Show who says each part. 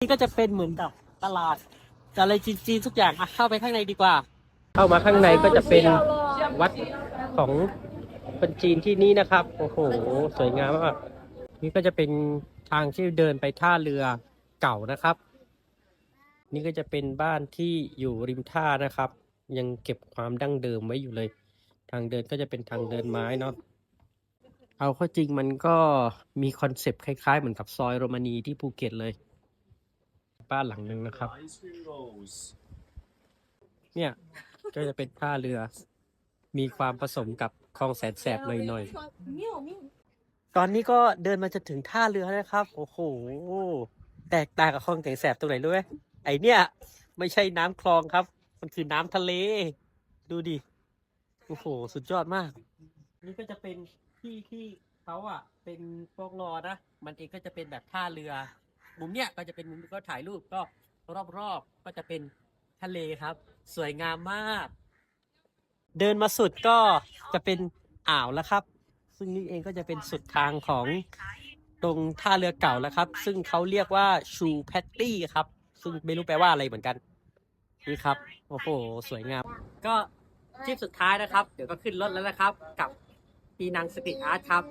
Speaker 1: นี่ก็จะเป็นเหมือนกับตลาดอะไรจีนๆทุกอย่างอะเข้าไปข้างในดีกว่า เข้ามาข้างในก็จะเป็นวัดของคนจีนที่นี่นะครับ โอ้โห สวยงามมาก นี่ก็จะเป็นทางที่เดินไปท่าเรือเก่านะครับ นี่ก็จะเป็นบ้านที่อยู่ริมท่านะครับ ยังเก็บความดั้งเดิมไว้อยู่เลย ทางเดินก็จะเป็นทางเดินไม้เนาะ เอาเข้าจริงมันก็มีคอนเซปต์คล้ายๆ เหมือนกับซอยโรมานีที่ภูเก็ตเลย บ้านหลังหนึ่งนะครับ
Speaker 2: Ice cream rolls.
Speaker 1: เนี่ยก็จะเป็นท่าเรือ มีความผสมกับคลองแสนแสบหน่อยๆ ตอนนี้ก็เดินมาจะถึงท่าเรือแล้วนะครับ โอ้โห แตกต่างกับคลองแสนแสบตรงไหนรู้ไหมไอเนี่ย ไม่ใช่น้ำคลองครับ มันคือน้ำทะเล ดูดิ โอ้โห สุดยอดมาก นี่ก็จะเป็นที่ที่เขาอะ เป็นโฟกลอนะ มันเองก็จะเป็นแบบท่าเรือ มุมเนี้ยก็จะเป็นมุมก็ถ่ายรูปก็รอบๆก็จะเป็นทะเลครับ สวยงามมาก เดินมาสุดก็จะเป็นอ่าวแล้วครับ ซึ่งนี่เองก็จะเป็นสุดทางของตรงท่าเรือเก่าแล้วครับ ซึ่งเขาเรียกว่าชูแพตตี้ครับ ซึ่งไม่รู้แปลว่าอะไรเหมือนกัน นี่ครับ โอ้โห สวยงาม ก็ทริปสุดท้ายนะครับ เดี๋ยวก็ขึ้นรถแล้วนะครับ กับปีนังสตรีอาร์ตครับ